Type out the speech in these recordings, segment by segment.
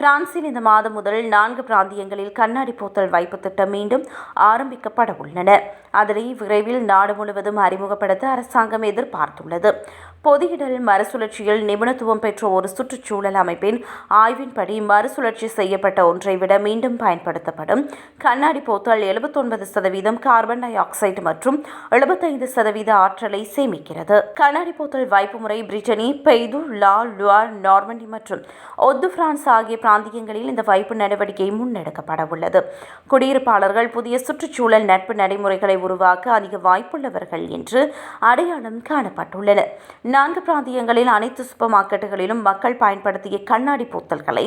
பிரான்சில் இந்த மாதம் முதல் நான்கு பிராந்தியங்களில் கண்ணாடி போத்தல் வைப்பு திட்டம் மீண்டும் ஆரம்பிக்கப்பட உள்ளன. அதனை விரைவில் நாடு முழுவதும் அறிமுகப்படுத்த அரசாங்கம் எதிர்பார்த்துள்ளது. பொதியிடல் மறுசுழற்சியில் நிபுணத்துவம் பெற்ற ஒரு சுற்றுச்சூழல் அமைப்பின் ஆய்வின்படி மறுசுழற்சி செய்யப்பட்ட ஒன்றை விட மீண்டும் பயன்படுத்தப்படும். கண்ணாடி போத்தல் எழுபத்தொன்பது சதவீதம் கார்பன் டை ஆக்சைடு மற்றும் எழுபத்தைந்து சதவீத ஆற்றலை சேமிக்கிறது. கண்ணாடி போத்தல் வாய்ப்பு முறை பிரிட்டனி பெய்து லா லுவார் நார்மண்டி மற்றும் ஒத்து பிரான்ஸ் ஆகிய பிராந்தியங்களில் இந்த வாய்ப்பு நடவடிக்கை முன்னெடுக்கப்பட உள்ளது குடியிருப்பாளர்கள் புதிய சுற்றுச்சூழல் நட்பு நடைமுறைகளை உருவாக்க அதிக வாய்ப்புள்ளவர்கள் என்று அடையாளம் காணப்பட்டுள்ளனர் நான்கு பிராந்தியங்களில் அனைத்து சூப்பர் மார்க்கெட்டுகளிலும் மக்கள் பயன்படுத்திய கண்ணாடி போத்தல்களை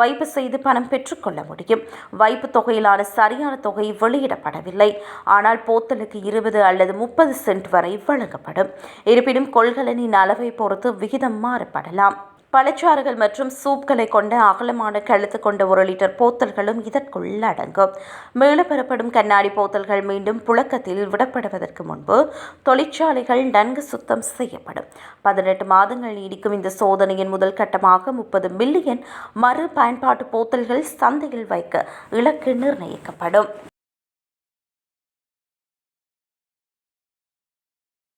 வைப்பு செய்து பணம் பெற்றுக்கொள்ள முடியும். வைப்பு தொகையிலான சரியான தொகை வெளியிடப்படவில்லை. ஆனால் போத்தலுக்கு இருபது அல்லது முப்பது சென்ட் வரை வழங்கப்படும். இருப்பினும் கொள்கலனின் அளவை பொறுத்து விகிதம் மாறுபடலாம். பழச்சாறுகள் மற்றும் சூப்களை கொண்ட அகலமான கழுத்து கொண்ட ஒரு லிட்டர் போத்தல்களும் இதற்குள் அடங்கும். பெறப்படும் கண்ணாடி போத்தல்கள் மீண்டும் புழக்கத்தில் விடப்படுவதற்கு முன்பு தொழிற்சாலைகள் நன்கு சுத்தம் செய்யப்படும். பதினெட்டு மாதங்கள் நீடிக்கும் இந்த சோதனையின் முதல் கட்டமாக முப்பது மில்லியன் மறு பயன்பாட்டு போத்தல்கள் சந்தையில் வைக்க இலக்கு நிர்ணயிக்கப்படும்.